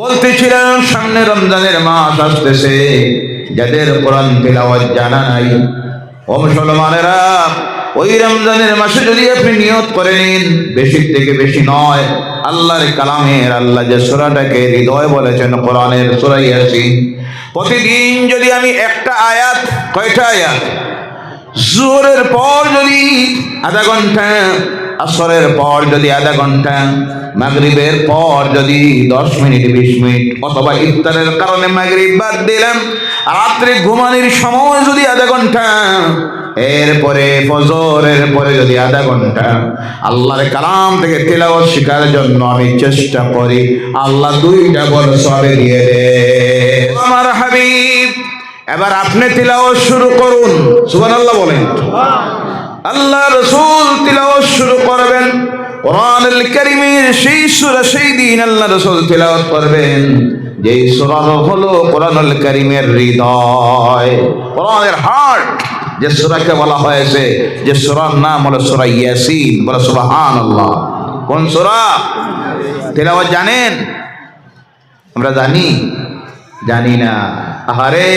বলতেছিলাম, সামনে রমজানের মাস আসতেছে। যাদের কোরআন তেলাওয়াত জানা নাই। ও মুসলমানেরা, ওই রমজানের মাসে যদি আপনি নিয়ত করে নিন, বেশি থেকে বেশি নয়। আল্লাহর কালামের আল্লাহ যে সুরাটাকে হৃদয় বলেছেন, কোরআনের সুরাই আছি। প্রতিদিন যদি আমি একটা আয়াত, কয়টা আয়াত? জোরের পর যদি আধা ঘণ্টা আসরের পর যদি আধা ঘণ্টা, মাগরিবের পর যদি দশ মিনিট, বিশ মিনিট, অথবা ইফতারের কারণে মাগরিব বাদ দিলাম, রাত্রে ঘুমানির সময় যদি আধা ঘণ্টা, এরপরে ফজরের পরে যদি আধা ঘণ্টা, আল্লাহর কালাম থেকে তেলাওয়াত শেখার জন্য আমি চেষ্টা করি। আল্লাহ দুইটা বড় সবে দিয়ে দে। আমার হাবিব, এবার আপনি তিলাওয়াত শুরু করুন। সুবহানাল্লাহ বলেন। আল্লাহ রসুল তিলাওয়াত শুরু করবেন। কোরআনুল কারীমের সেই সূরা, সেই দিন আল্লাহ রসুল তিলাওয়াত করবেন। যেই সূরা হলো কোরআনুল কারীমের হৃদয়, কোরআনের হার্ট, যে সূরাকে বলা হয়েছে, যে সূরার নাম হলো সূরা ইয়াসিন, বলে সুবহানাল্লাহ। কোন সূরা? তিলাওয়াত জানেন? আমরা জানি? জানি না। আহারে,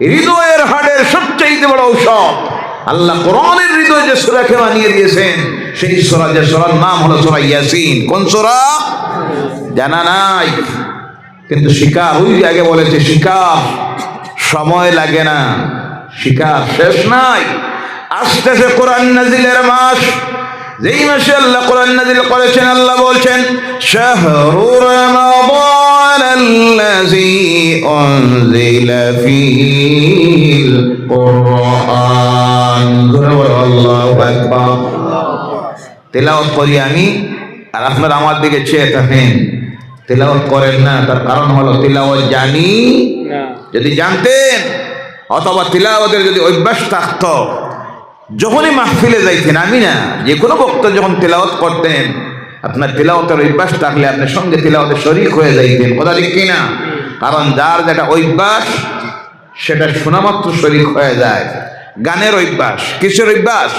হৃদয়ের হাড়ের সবচেয়ে বড় ঔষধ আল্লাহ কোরআনের হৃদয় যে সুরাকে বানিয়ে দিয়েছেন, সেই সুরা যে সুরার নাম হলো সুরা ইয়াসিন। কোন সুরা? জানা নাই। কিন্তু শিকার, ওই আগে বলেছে, শিকার। সময় লাগে না। শিকার শেষ নাই। আসতেছে কোরআন নাজিলের মাস। যেই মাসে আল্লাহ কোরআন নাজিল করেছেন, আল্লাহ বলছেন শাহরু রমাদান আল্লাযী উনজিলা ফীহিল কুরআন। আকবার তেলাওয়াত করি আমি আর আপনারা আমার দিকে চেয়ে থাকেন। তেলাওয়াত করেন না তার কারণ হলো তেলাওয়াত জানি। যদি জানতেন অথবা তিলাওয়াতের যদি অভ্যাস থাকতো যখনই মাহফিলে যাইতেন আমি না যে কোনো বক্তা যখন তেলাওয়াত করতেন আপনার তেলাওয়াতের অভ্যাস থাকলে আপনার সঙ্গে তেলাওয়াতে শরিক হয়ে যাইতেন। কথা ঠিক কিনা? কারণ যার যেটা অভ্যাস সেটা শোনামাত্র শরিক হয়ে যায়। গানের অভ্যাস কিসের অভ্যাস?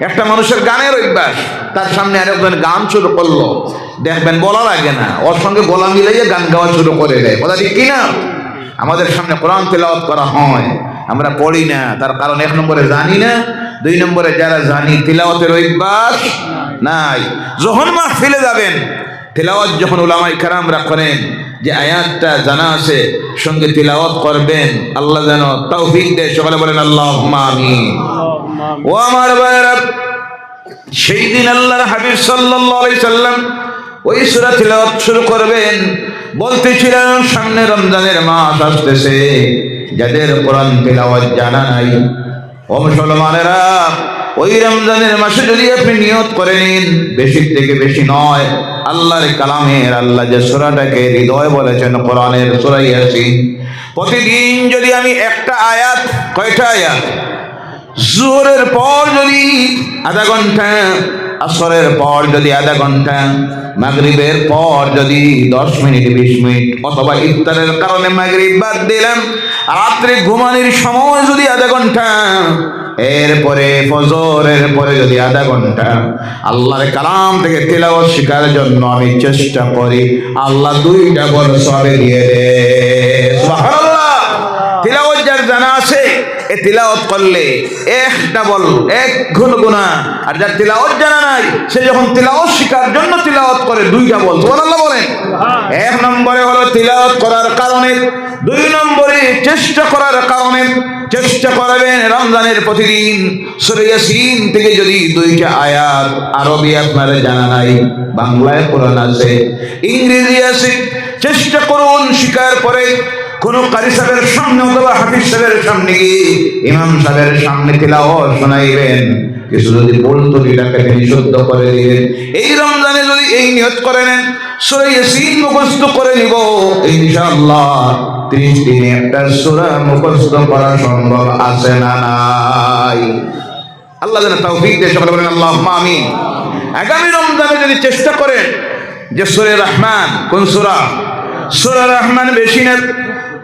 একটা মানুষের গানের অভ্যাস। তার সামনে আরেকজন গান শুরু করল। দেখবেন বলা লাগে না। ওর সঙ্গে গলা মিলাইয়ে গান গাওয়া শুরু করে দেয়। কথা ঠিক কিনা? আমাদের সামনে কোরআন তেলাওয়াত করা হয়। আমরা পড়ি না। তার কারণ এক নম্বরে জানি না। দুই নম্বরে যারা জানি, তিলাওয়াতের অভ্যাস নাই। যখন মাহফিলে যাবেন, তিলাওয়াত যখন উলামাই কারামরা করেন, যে আয়াতটা জানা আছে, সঙ্গে তিলাওয়াত করবেন, আল্লাহ যেন তৌফিক দেয়। সকালে বলেন আল্লাহ আমিন। ও আমার ভাইয়েরা, সেই দিন আল্লাহর হাবিব আলাইহি সাল্লাম ওই সূরা তিলাওয়াত শুরু করবেন। বলতেছিলেন, সামনে রমজানের মাস আসতেছে। যাদের কোরআন তিলাওয়াত জানা নাই। ও মুসলমানেরা, ওই রমজানের মাসে যদি আপনি নিয়ত করে নিন, বেশি থেকে বেশি নয়। আল্লাহর কালামের আল্লাহ যে সূরাটাকে হৃদয় বলেছেন, কোরআনের সূরাই আছি। প্রতিদিন যদি আমি একটা আয়াত, কয়টা আয়াত? জোরের পর যদি আধা ঘণ্টা, আসরের পর যদি আধা ঘণ্টা, মাগরিবের পর যদি দশ মিনিট, বিশ মিনিট অথবা ইফতারের কারণে মাগরিব বাদ দিলাম, রাত্রে ঘুমানির সময় যদি আধা ঘণ্টা, এরপরে ফজরের পরে যদি আধা ঘণ্টা, আল্লাহর কালাম থেকে তেলাওয়াত শেখার জন্য আমি চেষ্টা করি। আল্লাহ দুইটা বড় সবে দিয়ে দে সুবহানাল্লাহ তিলাওয়াত যার জানা আছে এ তিলাওয়াত করলে এক ডাবল এক গুণ গুণা আর যার তিলাওয়াত জানা নাই, সে যখন তিলাওয়াত শেখার জন্য তিলাওয়াত করে, দুই ডাবল সুবহানাল্লাহ বলেন। এক নম্বরে হলো তিলাওয়াত করার কারণে, দুই নম্বরে চেষ্টা করার কারণে, চেষ্টা করবেন রমজানের প্রতিদিন সূরা ইয়াসিন থেকে যদি দুইটা আয়াত আরবি আপনার জানা নাই, বাংলায় কোরআন আছে, ইংরেজি আছে, চেষ্টা করুন শিকার পরে কোন কারি সাহেবের সামনে অথবা হাফিজ সাহেবের সামনে গিয়ে ইমাম সাহেবের সামনে তিলাওয়াত শোনাইবেন। কিছু যদি বলতো এটাকে তিনি শুদ্ধ করে দিবেন। এই রমজানে যদি এই নিয়ত করে নেন সূরা ইয়াসিন মুখস্থ করে নিব। ইনশাআল্লাহ 30 দিনে একটা সূরা মুখস্থ করা সম্ভব আছে না নাই? আল্লাহ যেন তৌফিক দিয়ে সকলে বলেন, আল্লাহুম্মা আমিন। আগামী রমজানে যদি চেষ্টা করেন যে সূরা রহমান, কোন সূরা? সূরা রহমান বেশি না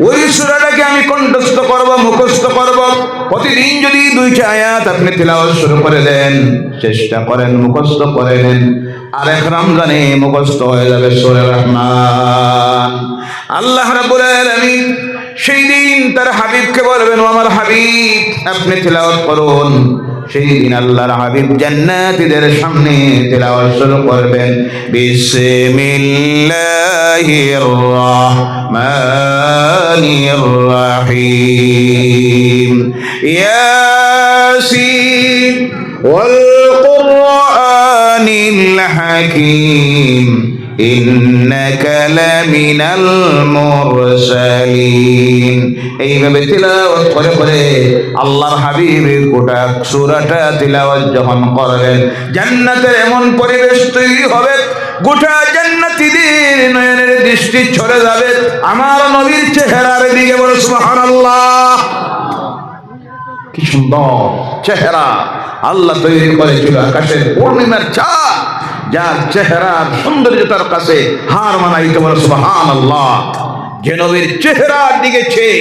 ওই সূরাটাকে আমি কণ্ঠস্থ করব, মুখস্থ করব। প্রতিদিন যদি দুইটা আয়াত আপনি তিলাওয়াত শুরু করে দেন, চেষ্টা করেন, মুখস্থ করে নেন। আর এক রমজানে মুখস্থ হয়ে যাবে সূরা রহমান। আল্লাহ রাব্বুল আলামিন সেই দিন তার হাবিবকে বলবেন আমার হাবিব, আপনি তেলাওয়াত করুন। সেই দিন আল্লাহর হাবিব জান্নাতীদের সামনে তেলাওয়াত শুরু করবেন। বিসমিল্লাহির রাহমানির রাহিম ইয়াসিন ওয়াল কুরআনিল হাকীম إنك لمن المرسلين এইভাবে তিলাওয়াত করে করে আল্লাহর হাবিবের গোটা সূরাটা তিলাওয়াত যখন করবেন জান্নাতের এমন পরিবেশ তৈরি হবে গোটা জান্নাতীদের নয়নের দৃষ্টি ছড়ে যাবে। আমার নবীর চেহারার দিকে বলে, সুবহানাল্লাহ। কি সুন্দর চেহারা। আল্লাহ তৈরি করেছিল আকাশের পূর্ণিমার চাঁদ, যার চেহারার সৌন্দর্যতার কাছে হার মানাইতে বলে সুবহান আল্লাহ যে নবীর চেহারার দিকে চেয়ে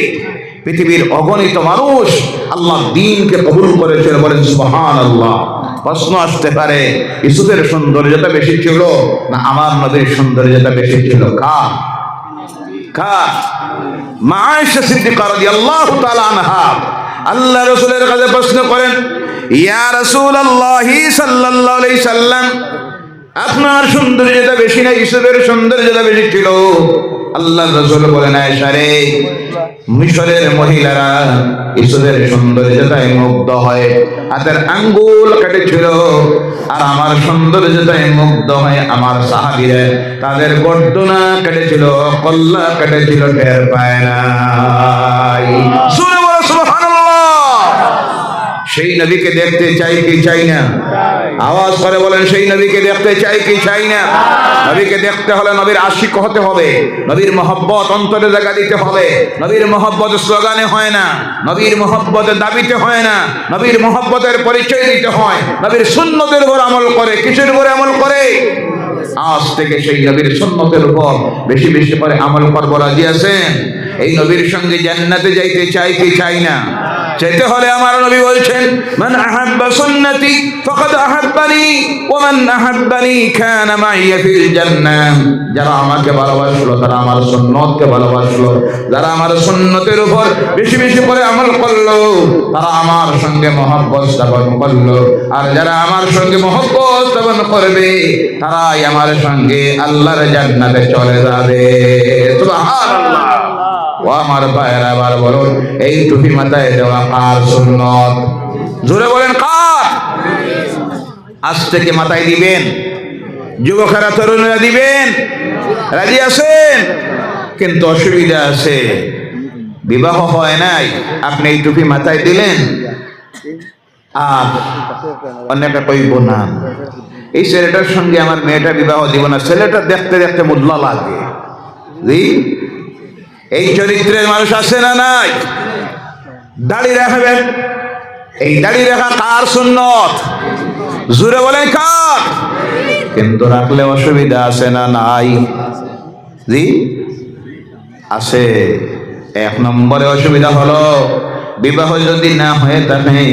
পৃথিবীর অগণিত মানুষ আল্লাহ দিনকে কবুল করেছিল, বলেন সুবহান আল্লাহ প্রশ্ন আসতে পারে ইসুফের সৌন্দর্যতা বেশি ছিল না আমার নবীর সৌন্দর্যতা বেশি ছিল? কার? কার? মা আয়েশা সিদ্দিকা রাদিয়াল্লাহু তাআলা আনহা। আল্লাহ রাসূলের কাছে প্রশ্ন করেন, ইয়া রাসূলুল্লাহ সাল্লাল্লাহু আলাইহি সাল্লাম, আপনার সৌন্দর্যতা বেশি না ইসুফের সৌন্দর্যতা বেশি ছিল? আল্লাহ রাসূল বলেন, আয়েশা রে, মিশরের মহিলারা ইসুফের সৌন্দর্যতায় মুগ্ধ হয়। হাতের আঙ্গুল কেটেছিল, আর আমার সৌন্দর্যতায় মুগ্ধ হয় আমার সাহাবিরে। তাদের গর্দনা কেটেছিল, কল্লা কেটেছিল, টের পায় সুবহানাল্লাহ। সেই নদীকে দেখতে চাই কি চাই না? আওয়াজ করে বলেন, সেই নবীকে দেখতে চাই কি চাই না? নবীকে দেখতে হলে নবীর আশিক হতে হবে, নবীর মহব্বত অন্তরে জায়গা দিতে হবে, নবীর মহব্বত স্লোগানে হয় না, নবীর মহব্বতের দাবিতে হয় না, নবীর মহব্বতের পরিচয় দিতে হয়, নবীর সুন্নতের উপর আমল করে, কিসের উপরে আমল করে? আজ থেকে সেই নবীর সুন্নতের উপর বেশি বেশি করে আমল করব, রাজি আছেন? এই নবীর সঙ্গে জান্নাতে যাইতে চাই কি চাই না? চাইতে হলে আমার নবী বলছেন, মান আহাব্বা সুন্নতি, ফাকাদ আহাব্বানি, ওয়া মান আহাব্বানি কানা মাইয়া ফিল জান্নাহ। যারা আমাকে ভালোবাসলো, তারা আমার সুন্নতকে ভালোবাসলো। যারা আমার সুন্নতের উপর বেশি বেশি করে আমল করল, তারা আমার সঙ্গে মহব্বত স্থাপন করল। আর যারা আমার সঙ্গে মহব্বত স্থাপন করবে, তারাই আমার সঙ্গে আল্লাহর জান্নাতে চলে যাবে। সুবহানাল্লাহ। ও আমার ভাইয়ের আবার বলুন, এই টুপি মাথায় দেওয়া কার সুন্নত। জোরে বলেন কার? আজ থেকে মাথায় দিবেন। যুবকেরা, তরুণরা দিবেন। রাজি আছেন? কিন্তু অসুবিধা আছে। বিবাহ হয় নাই। আপনি এই টুপি মাথায় দিলেন। আর অনেকে কইব না। এই ছেলেটার সঙ্গে আমার মেয়েটা বিবাহ দিব না ছেলেটা দেখতে দেখতে মুল্লা লাগে। এই চরিত্রের মানুষ আছে না নাই? দাড়ি রাখবেন এই দাড়ি রাখা কার সুন্নত। জুড়ে বলেন কার? কিন্তু রাখলে অসুবিধা আছে না নাই? জি? আছে। এক নম্বরে অসুবিধা হলো, বিবাহ যদি না হয়ে থাকে,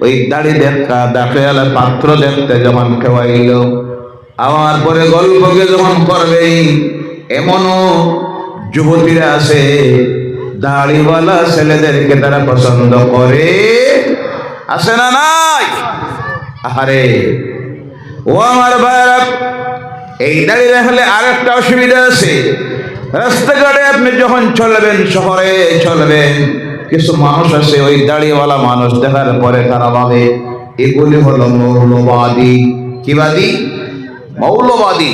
ওই দাড়ি দেখা দেখে পাত্র দেখতে যখন খেওয়াইল আমার পরে গল্পকে যখন করবে এমনও যুবতীরা আছে দাড়িওয়ালা ছেলেদেরকে তারা পছন্দ করে। আছে না নাই? আরে ও আমার ভাইরা এই দাড়ি রাখলে আর একটা অসুবিধা আছে। রাস্তাঘাটে আপনি যখন চলবেন, শহরে চলবেন, কিছু মানুষ আছে ওই দাড়িওয়ালা মানুষ দেখার পরে তারা ভাবে, এগুলি হলো মৌলবাদী। কি বাদী? মৌলবাদী।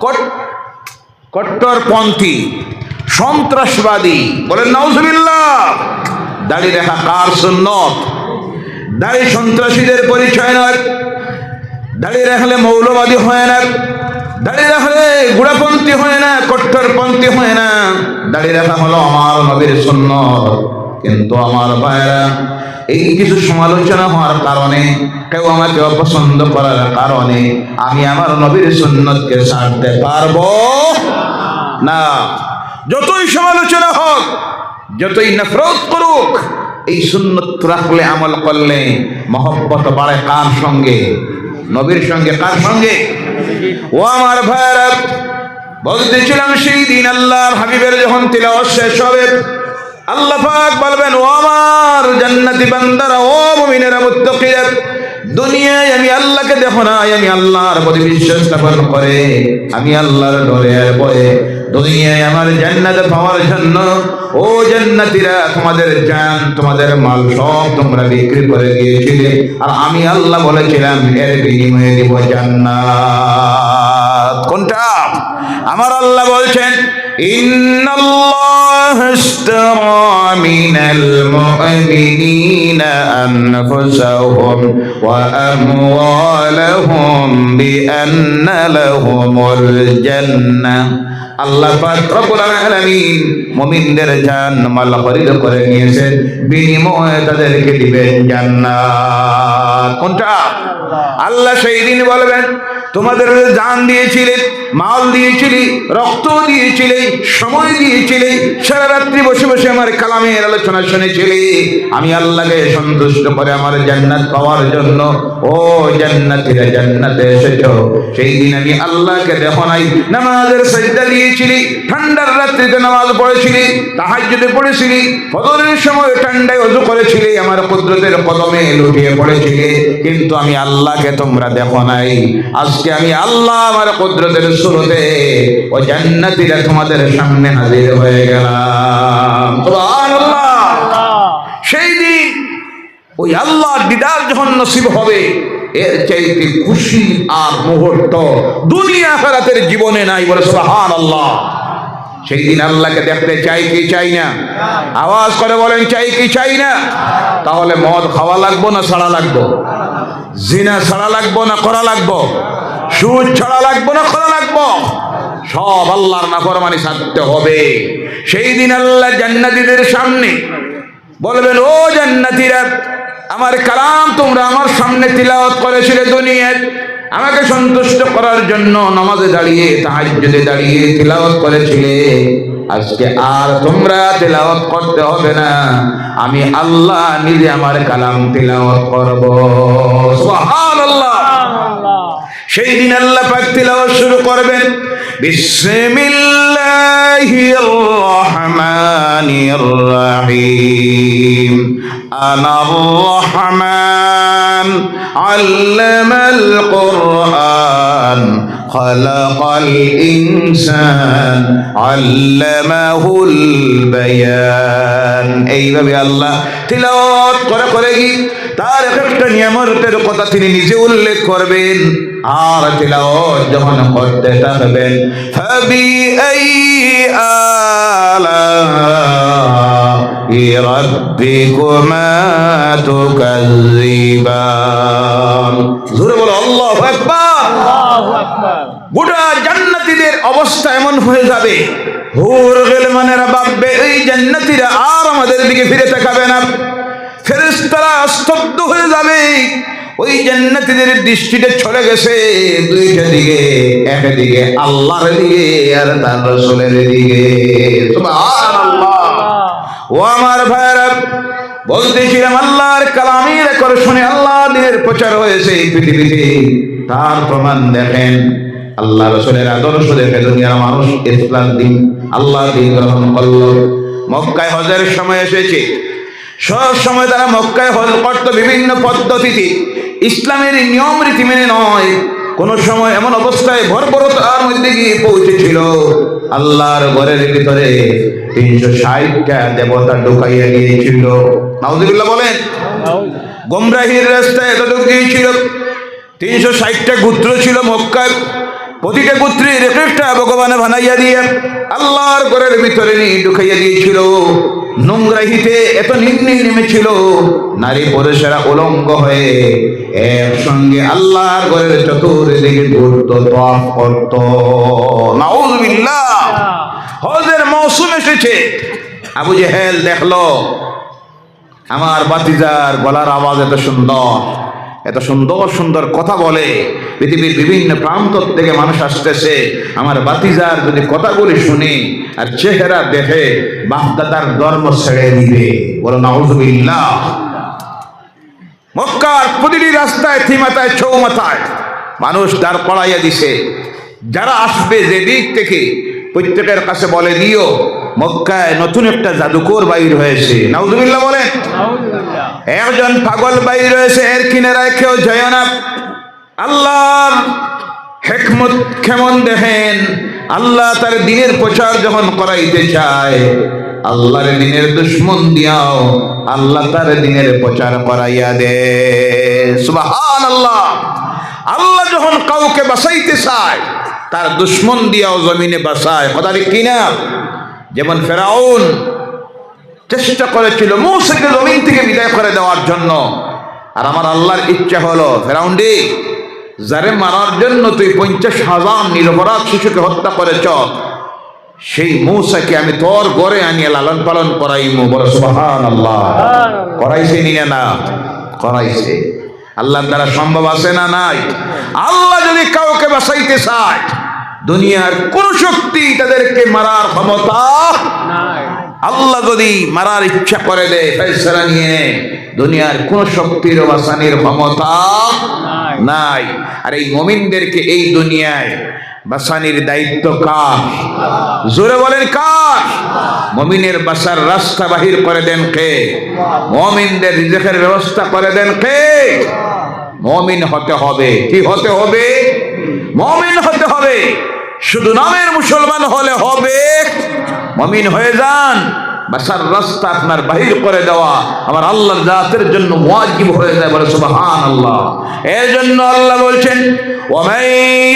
কট কট্টরপন্থী। সন্ত্রাসবাদী। বলেন, নাউজুবিল্লাহ। দাড়ি রেখা কার সুন্নত? দাড়ি সন্ত্রাসীদের পরিচয় নয়। দাড়ি রাখলে মৌলবাদী হয় না। দাড়ি রাখলে গুড়াপন্থী হয় না, কট্টরপন্থী হয় না। দাড়ি রাখা হলো আমার নবীর সুন্নত। কিন্তু আমার ভাইরা এই কিছু সমালোচনা হওয়ার কারণে, কেউ আমাকে অপছন্দ করার কারণে আমি আমার নবীর সুন্নতকে ছাড়তে পারব না। যতই সমালোচনা হোক, যতই নফরত করুক, এই সুন্নত রাখলে আমল করলে মহব্বত বাড়ে কার সঙ্গে? নবীর সঙ্গে কার সঙ্গে? ও আমার ভাইরা বলতেছিলাম সেই দিন আল্লাহর হাবিবের যখন তিলাওয়াত শেষ হবে, আল্লাহ বলবেন, ও আমার জান্নাতি বান্দারা, ও মুমিনেরা, মুত্তাকিরা, দুনিয়ায় আমি আল্লাহকে দেখো না আমি আল্লাহর প্রতি বিশ্বাস স্থাপন করে, আমি আল্লাহর ডরে ভয়ে দুনিয়ায় আমার জান্নাতে পাওয়ার জন্য ও জান্নাতীরা তোমাদের জান তোমাদের মাল সব তোমরা বিক্রি করে দিয়েছিলে আর আমি আল্লাহ বলেছিলাম এর বিনিময়ে দিব জান্নাত কোনটা আমার আল্লাহ বলছেন ইন্নাল্লাহ اشترى من المؤمنين أنفسهم وأموالهم بأن لهم الجنة আল্লাহ পাক রব্বুল আলামিন মুমিনদের জান মাল করে নিয়েছেন। বিনিময়ে তাদেরকে দিবেন জান্নাত। কোনটা? আল্লাহ সেই দিন বলবেন, তোমাদের জান দিয়েছিলে, মাল দিয়েছিলি, রক্ত দিয়েছিলে, সময় দিয়েছিলে, সারা রাত্রি বসে বসে আমার কালামের আলোচনা শুনেছিলি। আমি আল্লাহকে সন্তুষ্ট করে আমার জান্নাত পাওয়ার জন্য, ও জান্নাতিরা জান্নাতে এসেছ। সেই দিন আমি আল্লাহকে দেখো নাই, নামাজের সাজদা দিয়েছিলি, ঠান্ডার রাত্রিতে নামাজ পড়েছিলি, তাহাজ্জুদে পড়েছিলি, ফজরের সময় ঠান্ডায় অজু করেছিলি, আমার কুদরতের কদমে লুটিয়ে পড়েছিলি। কিন্তু আমি আল্লাহকে তোমরা দেখো নাই। আজকে আমি আল্লাহ আমার কুদরতের শুরুতে ও জান্নাতীরা তোমাদের সামনে হাজির হয়ে গেলাম। সুবহানাল্লাহ। সেই দিন ওই আল্লাহ দিদার যখন নসিব হবে, এর চাইতে খুশি আর মুহূর্ত দুনিয়া ফেরাতের জীবনে নাই বলে সুবহান আল্লাহ সেই দিন আল্লাহকে দেখতে চাই কি চাই না? আওয়াজ করে বলেন, চাই কি চাই না? তাহলে মদ খাওয়া লাগবো না ছাড়া লাগবো? জিনা ছাড়া লাগবো না করা লাগবো? সুদ ছাড়া লাগবো না করা লাগবো? সব আল্লাহর নাফরমানি ছাড়তে হবে। সেই দিন আল্লাহ জান্নাতীদের সামনে বলবেন, ও জান্নাতীরা, আমার কালাম তোমরা আমার সামনে তিলাওয়াত করেছিলে দুনিয়ায়। আমাকে সন্তুষ্ট করার জন্য নামাজে দাঁড়িয়ে, তাহাজ্জুদে দাঁড়িয়ে তিলাওয়াত করেছিলে। আজকে আর তোমরা তিলাওয়াত করতে হবে না। আমি আল্লাহ নিজে আমার কালাম তিলাওয়াত করব। সুবহানাল্লাহ। সেই দিন আল্লাহ পাক তিলাওয়াত শুরু করবেন। বিসমিল্লাহির রহমানির রহিম। আনার রহমান আল্লামাল কুরআন خلق الإنسان علمه البيان এইভাবে আল্লাহ তিলাওয়াত করে করে কি তার এক একটা নিয়ামতের কথা তিনি নিজে উল্লেখ করবেন আর তিলাওয়াত যখন করতে থাকবেন ফাবি আই আলা রাব্বিকুমা তুকাজ্জিবান জোরে বলো আল্লাহু আকবার। গোটা জান্নাতীদের অবস্থা এমন হয়ে যাবে। হুর গেলমানেরা ভাববে এই জান্নাতীরা আর আমাদের দিকে ফিরে তাকাবে না। ফেরেশতারা স্তব্ধ হয়ে যাবে। ওই জান্নাতীদের দৃষ্টিতে চলে গেছে দুইটা দিকে একদিকে আল্লাহর দিকে আর তার রাসূলের দিকে। সুবহানাল্লাহ। ও আমার ভাইরা বলতেছিলাম আল্লাহর কালামের করে শুনে আল্লাহ দিনের প্রচার হয়েছে এই পৃথিবীতে। তার প্রমাণ দেখেন, আল্লাহ রসুলের আদর্শ দেখে দুনিয়ার মানুষ ইসলাম দিন, আল্লাহ দিন গ্রহণ করল। মক্কায় হজের সময় এসেছে। সব সময় তারা মক্কায় হজ করত বিভিন্ন পদ্ধতিতে। ইসলামের নিয়ম রীতি মেনে নয়। কোন সময় এমন অবস্থায় ভরপরতার মধ্যে গিয়ে পৌঁছেছিল। আল্লাহর ঘরের ভিতরে তিনশো ষাটটা দেবতা ঢুকাইয়া গিয়েছিল নাউজুবিল্লাহ বলেন, গোমরাহির রাস্তায় এতটুকু গিয়েছিল তিনশো ষাটটা গোত্র ছিল মক্কায় প্রতিটা গোত্রের এক একটা ভগবানে বানাইয়া দিয়ে আল্লাহর ঘরের ভিতরে নিয়ে ঢুকাইয়া দিয়েছিল। নোংরাহিতে এত নিম্নে নেমেছিল, নারী পুরুষেরা উলঙ্গ হয়ে একসঙ্গে আল্লাহর ঘরের চতুর্দিকে ঘুরত, তফ করত। নাউজুবিল্লাহ। হজের মৌসুম এসেছে আবু জেহেল দেখল, আমার বাতিজার গলার আওয়াজ এত সুন্দর এত সুন্দর সুন্দর কথা বলে, পৃথিবীর বিভিন্ন প্রান্ত থেকে মানুষ আসতেছে। আমার বাতিজার যদি কথাগুলি শুনি আর চেহারা দেখে বাপদাদার ধর্ম ছেড়ে দিবে। বলো নাউজুবিল্লাহ মক্কার প্রতিটি রাস্তায়, থিমাতায়, চৌমাথায় মানুষ দাঁড় পড়াইয়া দিছে। যারা আসবে যে দিক থেকে প্রত্যেকের কাছে বলে দিও মক্কায় নতুন একটা জাদুকর বাইর হয়েছে। নাউজুবিল্লাহ বলেন একজন পাগল বাইর হয়েছে এর কিনারায় কেউ যায় না। আল্লাহর হেকমত কেমন দেখেন? আল্লাহ তার দিনের প্রচার যখন করাইতে চায় আল্লাহর দিনের দুশ্মন দিয়াও আল্লাহ তার দিনের প্রচার করাইয়া দে। সুবাহান আল্লাহ আল্লাহ যখন কাউকে বাঁচাইতে চায় তার দুশ্মন দিয়াও জমিনে বাসায়। কথা ঠিক কিনা যেমন ফেরাউন চেষ্টা করেছিল মৌসাকে জমিন থেকে বিদায় করে দেওয়ার জন্য। আর আমার আল্লাহর ইচ্ছা হলো ফেরাউন্ডি যারে মারার জন্য তুই পঞ্চাশ হাজার নিরপরাধ শিশুকে হত্যা করেছ সেই মৌসাকে আমি তোর গড়ে আনিয়ে লালন পালন করাইমু। বলে আল্লাহ করাইছে নিয়ে না করাইছে। আল্লাহ দ্বারা সম্ভব আছে না নাই? আল্লাহ যদি কাউকে বাঁচাইতে চায় দুনিয়ার কোন শক্তি তাদেরকে মারার ক্ষমতা আল্লাহ যদি মারার ইচ্ছা করে দেয় ফেসলা নিয়ে দুনিয়ার কোন শক্তির বাসানির ক্ষমতা নাই। আর এই মমিনদেরকে এই দুনিয়ায় বাসানির দায়িত্ব কার? জোরে বলেন কার? মমিনের বাসার রাস্তা বাহির করে দেন কে? মমিনদের রিজেকের ব্যবস্থা করে দেন কে? মমিন হতে হবে। কি হতে হবে? মমিন হতে হবে। শুধু নামের মুসলমান হলে হবে। মমিন হয়ে যান। বাসার রাস্তা আপনার বাহির করে দেওয়া। আমার আল্লাহ জাতের জন্য ওয়াজিব হয়ে যায় বলে সুবহান আল্লাহ এর জন্য আল্লাহ বলছেন ওমাই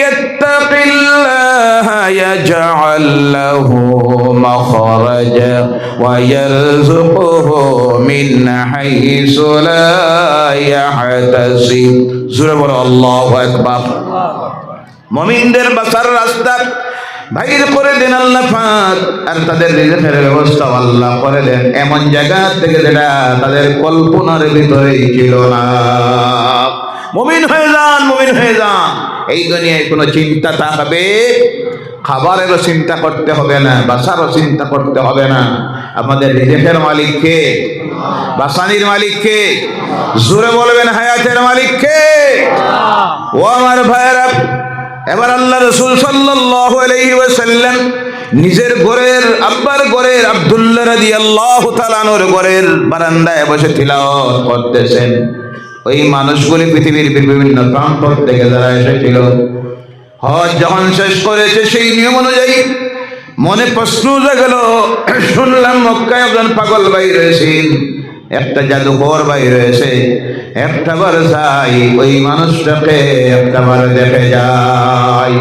ইয়াত্তাকিল্লাহ ইয়াজআল লাহু মাখরাজা ওয়া ইয়ারযুকুহু মিন হাইসু লা ইয়াহতাসিব। সূরা বলে আল্লাহু আকবার আল্লাহু আকবার। মমিনদের বাসার রাস্তা বাইর করে দেন আল্লাহ পাক। আর তাদের রিজেকের ব্যবস্থা আল্লাহ করে দেন। এমন জায়গা থেকে যেটা তাদের কল্পনার ভিতরেই ছিল না। মমিন হয়ে যান, মমিন হয়ে যান। এই দুনিয়ায় কোনো চিন্তা থাকবে, খাবারেরও চিন্তা করতে হবে না, বাসারও চিন্তা করতে হবে না। আমাদের রিজেকের মালিককে, বাসানির মালিককে, জোরে বলবেন হায়াতের মালিককে। ও আমার ভাইয়েরা এবার আল্লাহ রসুল ওয়াসাল্লাম নিজের ঘরের, আব্বার ঘরের, আব্দুল্লাহ রাদিয়াল্লাহু তাআলার ঘরের বারান্দায় বসে তিলাওয়াত করতেছেন। ওই মানুষগুলি পৃথিবীর বিভিন্ন প্রান্ত থেকে যারা এসেছিল, হজ যখন শেষ করেছে সেই নিয়ম অনুযায়ী মনে প্রশ্ন উঠে গেল, শুনলাম মক্কায় একজন পাগল ভাই রয়েছেন। একটা জাদুঘর ভাই রয়েছে, একটা বার যাই ওই মানুষটাকে একটা বার দেখে যাই।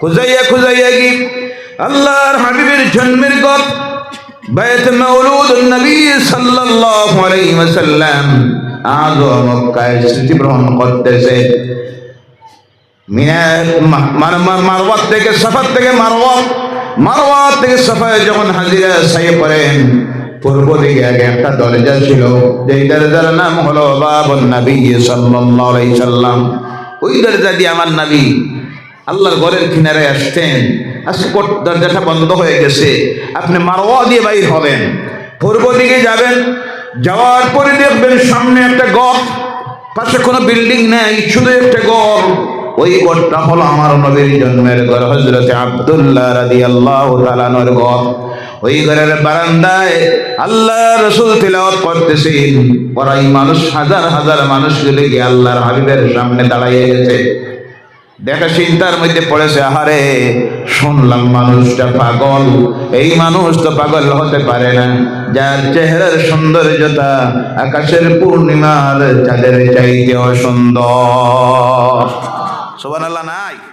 খুঁজাইয়া খুঁজাইয়া কি? আল্লাহর হাবিবের জন্মের গপ বাইত মাউলুদ নবী সাল্লাল্লাহু আলাইহি ওয়াসাল্লাম আজও মক্কায় স্মৃতি গ্রহণ করতেছে। মিনার মারওয়াত থেকে সাফার থেকে মারওয়াত মারওয়াত থেকে সাফায় যখন হাজিরা সাই করেন পূর্ব দিকে আগে একটা দরজা ছিল যেই দরজার নাম হলো বাবুন নবী আলাইহি সাল্লাম। ওই দরজা দিয়ে আমার নবী আল্লাহর ঘরের কিনারে আসতেন আজকে দরজাটা বন্ধ হয়ে গেছে, আপনি মারওয়া দিয়ে বাইর হবেন। পূর্ব দিকে যাবেন, যাওয়ার পরে দেখবেন সামনে একটা গড় পাশে কোনো বিল্ডিং নেই, শুধু একটা গড় ওই গড়টা হলো আমার নবীর জন্মের ঘর হজরতে আব্দুল্লাহ রাদি আল্লাহ তালানোর ঘর ওই ঘরের বারান্দায় আল্লাহ রসুল তিলাওয়াত করতেছেন ওরাই মানুষ, হাজার হাজার মানুষ মানুষগুলি গিয়ে আল্লাহর হাবিবের সামনে দাঁড়াইয়ে গেছে। দেখা চিন্তার মধ্যে পড়েছে, আহারে, শুনলাম মানুষটা পাগল। এই মানুষ তো পাগল হতে পারে না। যার চেহারার সৌন্দর্যতা আকাশের পূর্ণিমার চাঁদের চাইতেও সুন্দর। সোবান আল্লাহ নাই?